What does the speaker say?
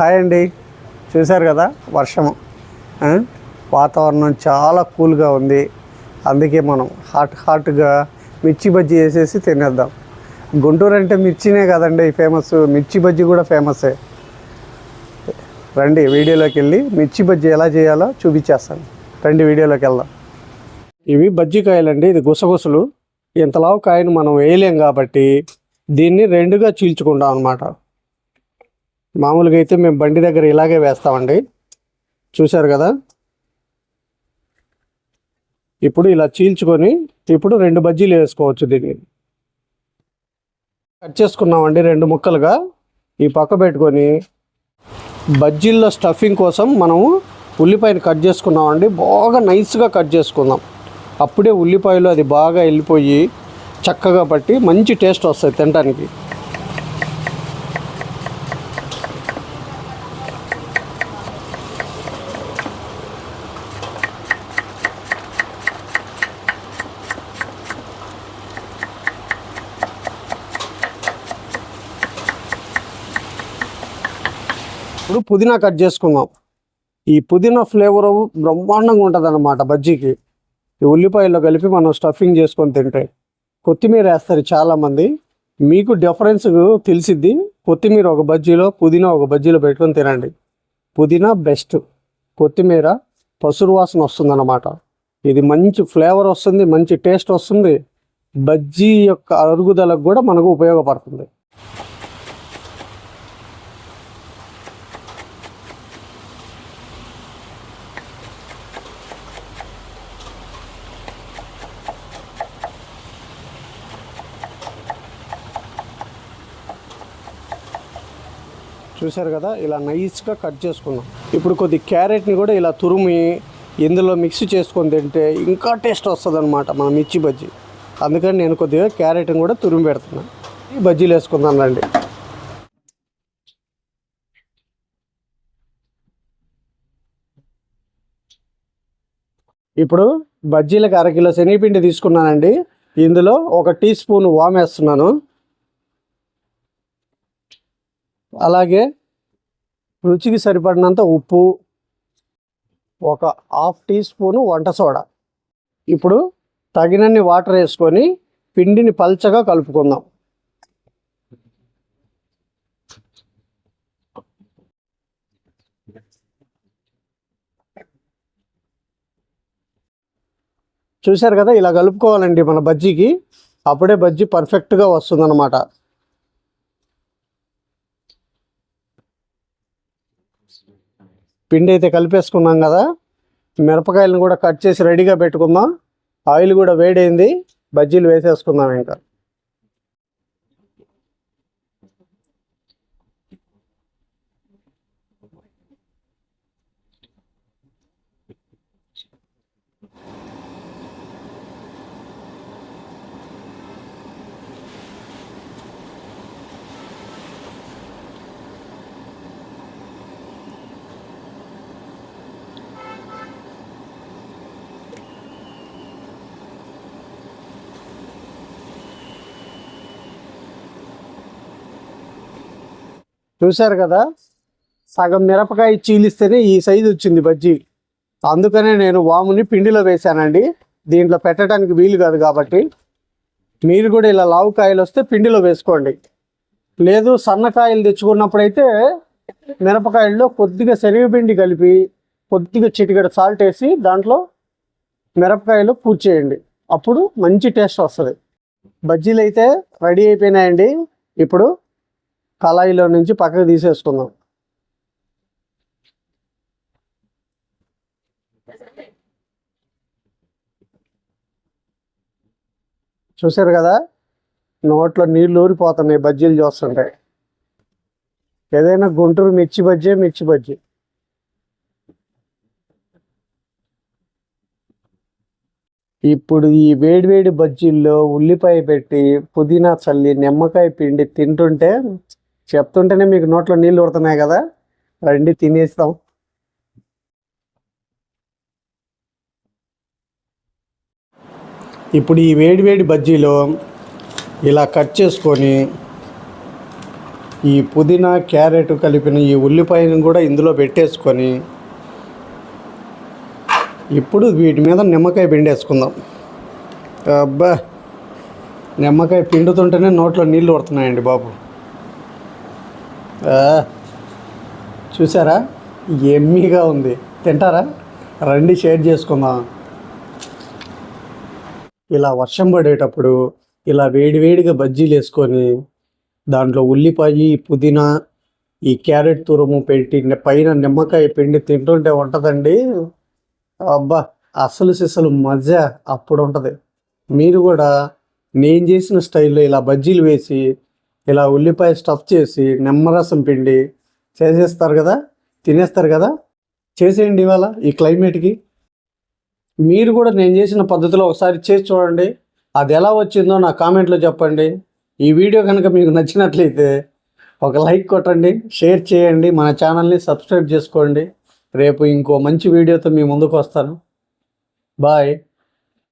Hi అండి. చూశారు కదా వర్షము. వాతావరణం చాలా కూల్గా ఉంది. అందుకే మనం హాట్ హాట్గా మిర్చి బజ్జీ వేసేసి తినేద్దాం. గుంటూరు అంటే మిర్చినే కదండి ఫేమస్. మిర్చి బజ్జీ కూడా ఫేమసే. రండి వీడియోలోకి వెళ్ళి మిర్చి బజ్జీ ఎలా చేయాలో చూపించేస్తాను. రండి వీడియోలోకి వెళ్దాం. ఇవి బజ్జీ కాయలండి ఇది గుసగుసలు. ఇంతలావు కాయను మనం వేయలేం కాబట్టి దీన్ని రెండుగా చీల్చుకుంటాం అనమాట మామూలుగా అయితే మేము బండి దగ్గర ఇలాగే వేస్తామండి. చూశారు కదా? ఇప్పుడు ఇలా చీల్చుకొని ఇప్పుడు రెండు బజ్జీలు వేసుకోవచ్చు దీన్ని. కట్ చేసుకున్నామండి రెండు ముక్కలుగా. ఈ పక్క పెట్టుకొని బజ్జీల్లో స్టఫింగ్ కోసం మనము ఉల్లిపాయను కట్ చేసుకున్నామండి. బాగా నైస్గా కట్ చేసుకుందాం. అప్పుడే ఉల్లిపాయలు అది బాగా వెళ్ళిపోయి చక్కగా పట్టి మంచి టేస్ట్ వస్తుంది తినడానికి ఇప్పుడు పుదీనా కట్ చేసుకుందాం. ఈ పుదీనా ఫ్లేవర్ బ్రహ్మాండంగా ఉంటుంది అన్నమాట బజ్జీకి. ఈ ఉల్లిపాయల్లో కలిపి మనం స్టఫింగ్ చేసుకొని తింటే కొత్తిమీర వేస్తారు చాలామంది. మీకు డిఫరెన్స్ తెలిసిద్ది. కొత్తిమీర ఒక బజ్జీలో పుదీనా ఒక బజ్జీలో పెట్టుకొని తినండి. పుదీనా బెస్ట్. కొత్తిమీర పసురు వాసన వస్తుందన్నమాట. ఇది మంచి ఫ్లేవర్ వస్తుంది మంచి టేస్ట్ వస్తుంది. బజ్జీ యొక్క అరుగుదలకు కూడా మనకు ఉపయోగపడుతుంది. చూశారు కదా ఇలా నైస్గా కట్ చేసుకున్నాం. ఇప్పుడు కొద్ది క్యారెట్ని కూడా ఇలా తురిమి ఇందులో మిక్స్ చేసుకొని తింటే ఇంకా టేస్ట్ వస్తుంది అనమాట మన మిర్చి బజ్జీ. అందుకని నేను కొద్దిగా క్యారెట్ని కూడా తురిమి పెడుతున్నా. ఈ బజ్జీలు వేసుకుందాం రండి. ఇప్పుడు బజ్జీలకు అరకిలో శనగపిండి తీసుకున్నానండి. ఇందులో ఒక టీ స్పూన్ వామ్ వేస్తున్నాను. అలాగే రుచికి సరిపడినంత ఉప్పు ఒక హాఫ్ టీ స్పూను వంట సోడా. ఇప్పుడు తగినన్ని వాటర్ వేసుకొని పిండిని పల్చగా కలుపుకుందాం. చూశారు కదా ఇలా కలుపుకోవాలండి మన బజ్జీకి. అప్పుడే బజ్జీ పర్ఫెక్ట్గా వస్తుందన్నమాట. పిండి అయితే కలిపేసుకున్నాం కదా మిరపకాయలను కూడా కట్ చేసి రెడీగా పెట్టుకుందాం. ఆయిల్ కూడా వేడైంది బజ్జీలు వేసేసుకుందాం ఇంకా. చూశారు కదా? సగం మిరపకాయ చీలిస్తేనే ఈ సైజు వచ్చింది బజ్జీ. అందుకనే నేను వాముని పిండిలో వేశానండి. దీంట్లో పెట్టడానికి వీలు కాదు కాబట్టి. మీరు కూడా ఇలా లావు కాయలు వస్తే పిండిలో వేసుకోండి. లేదు సన్నకాయలు తెచ్చుకున్నప్పుడైతే మిరపకాయల్లో కొద్దిగా శనగపిండి కలిపి కొద్దిగా చిటికెడ సాల్ట్ వేసి దాంట్లో మిరపకాయలు పూర్చేయండి చేయండి. అప్పుడు మంచి టేస్ట్ వస్తుంది. బజ్జీలు అయితే రెడీ అయిపోయినాయండి. ఇప్పుడు కళాయిలో నుంచి పక్కకు తీసేసుకుందాం. చూశారు కదా? నోట్లో నీళ్ళు ఊరిపోతున్నాయి బజ్జీలు చూస్తుంటే ఏదైనా గుంటూరు మిర్చి బజ్జీ మిర్చి బజ్జీ. ఇప్పుడు ఈ వేడివేడి బజ్జీల్లో ఉల్లిపాయ పెట్టి పుదీనా చల్లి నిమ్మకాయ పిండి తింటుంటే చెప్తుంటేనే మీకు నోట్లో నీళ్ళు ఉడుతున్నాయి కదా. రండి తినేస్తాం. ఇప్పుడు ఈ వేడి వేడి బజ్జీలో ఇలా కట్ చేసుకొని ఈ పుదీనా క్యారెట్ కలిపిన ఈ ఉల్లిపాయను కూడా ఇందులో పెట్టేసుకొని ఇప్పుడు వీటి మీద నిమ్మకాయ పిండేసుకుందాం. అబ్బా! నిమ్మకాయ పిండుతుంటేనే నోట్లో నీళ్ళు పడుతున్నాయండి బాబు. చూసారా? ఎమ్మీగా ఉంది. తింటారా? రండి షేర్ చేసుకుందాం. ఇలా వర్షం పడేటప్పుడు ఇలా వేడివేడిగా బజ్జీలు వేసుకొని దాంట్లో ఉల్లిపాయ పుదీనా ఈ క్యారెట్ తురుము పెట్టి పైన నిమ్మకాయ పిండి తింటుంటే ఉంటుందండి. అబ్బా అసలు సిసలు మజ అప్పుడు ఉంటుంది. మీరు కూడా నేను చేసిన స్టైల్లో ఇలా బజ్జీలు వేసి ఇలా ఉల్లిపాయ స్టఫ్ చేసి నిమ్మరసం పిండి చేసేస్తారు కదా? తినేస్తారు కదా? చేసేయండి ఇవాళ ఈ క్లైమేట్కి మీరు కూడా నేను చేసిన పద్ధతిలో ఒకసారి చేసి చూడండి. అది ఎలా వచ్చిందో నా కామెంట్లో చెప్పండి. ఈ వీడియో కనుక మీకు నచ్చినట్లయితే ఒక లైక్ కొట్టండి షేర్ చేయండి మన ఛానల్ని సబ్స్క్రైబ్ చేసుకోండి. రేపు ఇంకో మంచి వీడియోతో మీ ముందుకు వస్తాను. బాయ్